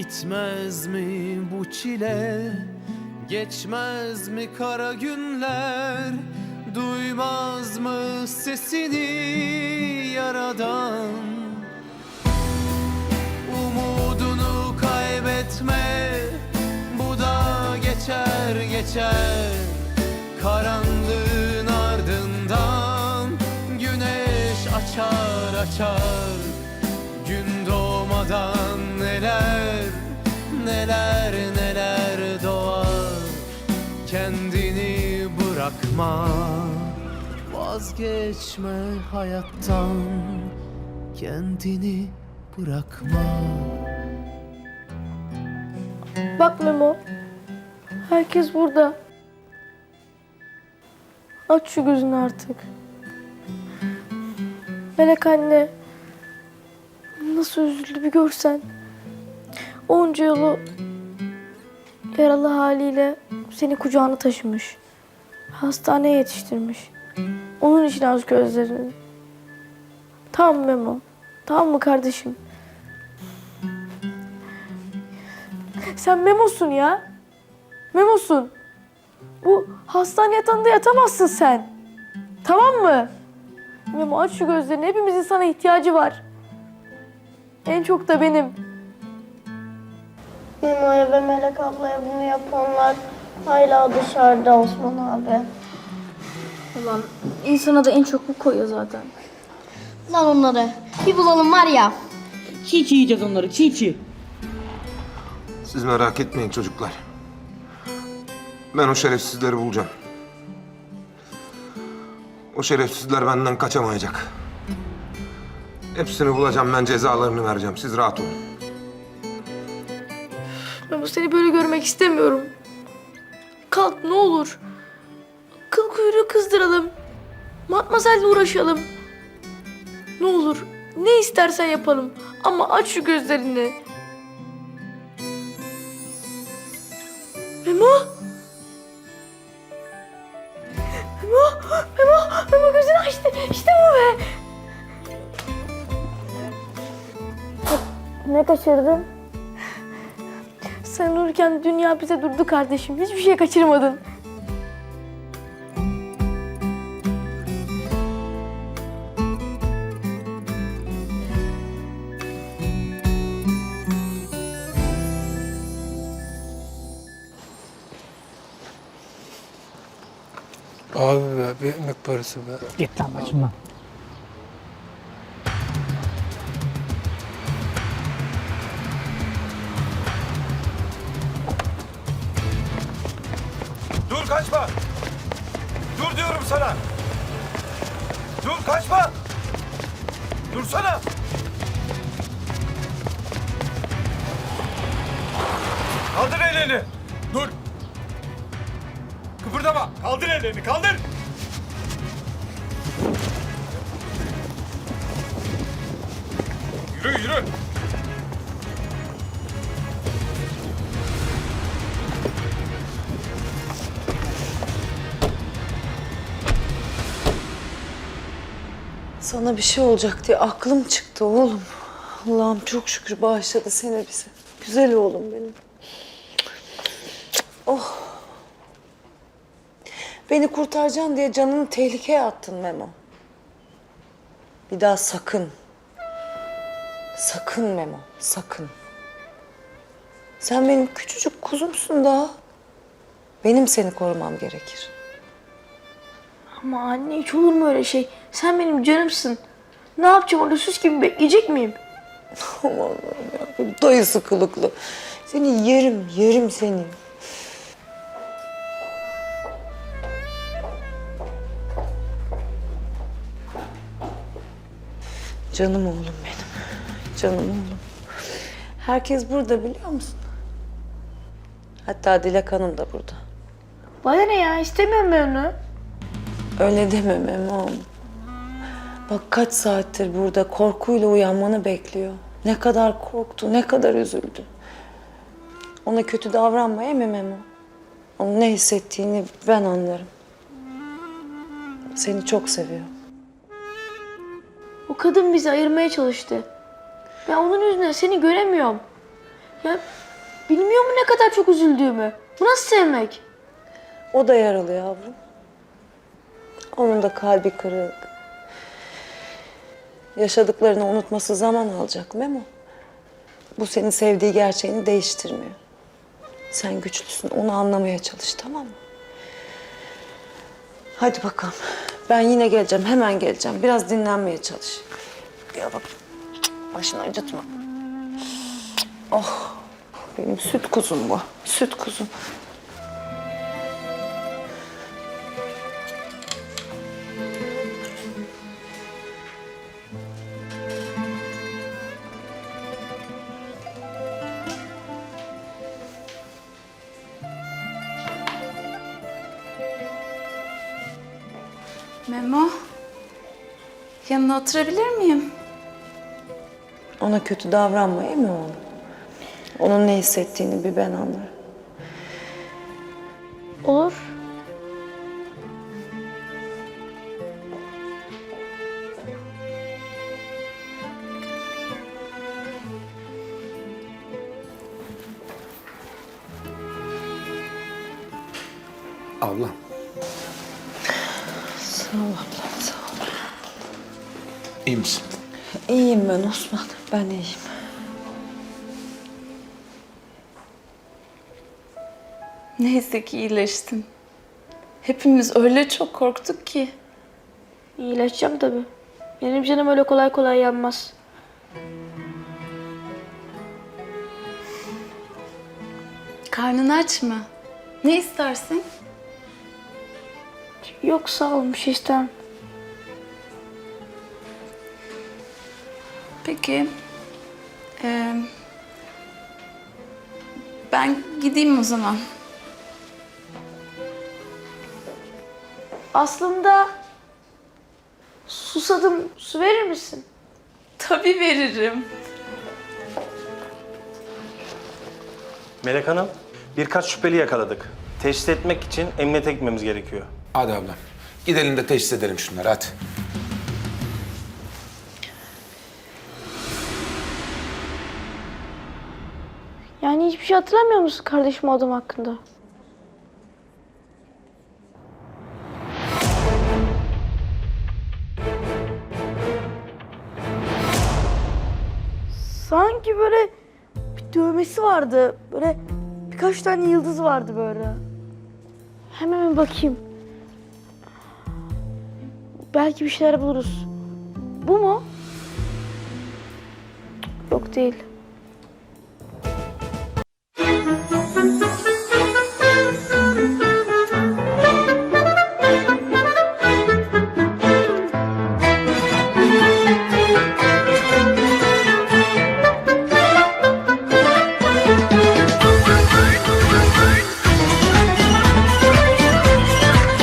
Bitmez mi bu çile? Geçmez mi kara günler? Duymaz mı sesini yaradan? Umudunu kaybetme Bu da geçer geçer. Karanlığın ardından Güneş açar açar bırakma Vazgeçme hayattan Kendini bırakma Bak Memo. Herkes burada. Aç şu gözünü artık. Melek anne. Nasıl üzüldü bir görsen. Onca yolu yaralı haliyle seni kucağına taşımış. Hastaneye yetiştirmiş. Onun için az gözlerini. Tamam Memo. Tamam mı kardeşim? Sen Memo'sun ya. Memo'sun. Bu hastane yatağında yatamazsın sen. Tamam mı? Memo aç şu gözlerini. Hepimizin sana ihtiyacı var. En çok da benim. Memo'ya ve Melek ablaya bunu yapanlar hala dışarıda Osman abi. Ulan insana da en çok bu koyuyor zaten. Lan onları bir bulalım var ya. Çiğ çiğ yiyeceğiz onları çiğ çiğ. Siz merak etmeyin çocuklar. Ben o şerefsizleri bulacağım. O şerefsizler benden kaçamayacak. Hepsini bulacağım ben cezalarını vereceğim. Siz rahat olun. Memo seni böyle görmek istemiyorum. Kalk ne olur. Kıl kuyruğu kızdıralım. Matmazel'le uğraşalım. Ne olur. Ne istersen yapalım. Ama aç şu gözlerini. Memo. Memo. Memo. Memo gözünü açtı. İşte bu be. Ne kaçırdın? Sen uyurken dünya bize durdu kardeşim. Hiçbir şey kaçırmadın. Abi be bir ekmek parası be. Git lan başımdan. Dur diyorum sana. Dur kaçma. Dursana. Kaldır ellerini. Dur. Kıpırdama. Kaldır ellerini. Kaldır. Sana bir şey olacak diye aklım çıktı oğlum. Allah'ım çok şükür bağışladı seni bize. Güzel oğlum benim. Oh. Beni kurtaracaksın diye canını tehlikeye attın Memo. Bir daha sakın. Sakın Memo, sakın. Sen benim küçücük kuzumsun daha. Benim seni korumam gerekir. Ama anne hiç olur mu öyle şey? Sen benim canımsın. Ne yapacağım orada süs gibi bekleyecek miyim? Aman Allah'ım ya. Dayısı kılıklı. Seni yerim, yerim seni. Canım oğlum benim. Canım oğlum. Herkes burada biliyor musun? Hatta Dilek Hanım da burada. Bana ne ya istemiyorum ben onu. Öyle deme Memo'm. Bak kaç saattir burada korkuyla uyanmanı bekliyor. Ne kadar korktu, ne kadar üzüldü. Ona kötü davranmaya mı Memo? Onun ne hissettiğini ben anlarım. Seni çok seviyor. O kadın bizi ayırmaya çalıştı. Ben onun yüzünden seni göremiyorum. Ya bilmiyor mu ne kadar çok üzüldüğümü? Bu nasıl sevmek? O da yaralı yavrum. Onun da kalbi kırık. Yaşadıklarını unutması zaman alacak Memo. Bu senin sevdiği gerçeğini değiştirmiyor. Sen güçlüsün, onu anlamaya çalış tamam mı? Hadi bakalım. Ben yine geleceğim, hemen geleceğim. Biraz dinlenmeye çalış. Ya bak, başını acıtma. Oh, benim süt kuzum bu, süt kuzum. Memo, yanına oturabilir miyim? Ona kötü davranma değil mi oğlum? Onun ne hissettiğini bir ben anlarım. Olur. Ablam. Sağ ol ablam, sağ ol. iyi misin? İyiyim ben Osman, ben iyiyim. Neyse ki iyileştin. Hepimiz öyle çok korktuk ki. İyileşeceğim tabii. Benim canım öyle kolay kolay yanmaz. Karnın aç mı? Ne istersin? Yok sağ ol bir şey istemem. Peki. Ee, ben gideyim o zaman. Aslında susadım. Su verir misin? Tabii veririm. Melek Hanım, birkaç şüpheli yakaladık. Teşhis etmek için emniyete gitmemiz gerekiyor. Hadi ablam. Gidelim de teşhis edelim şunları hadi. Yani hiçbir şey hatırlamıyor musun kardeşim o adam hakkında? Sanki böyle bir dövmesi vardı. Böyle birkaç tane yıldız vardı böyle. Hemen bir bakayım. Belki bir şeyler buluruz. Bu mu? Yok değil.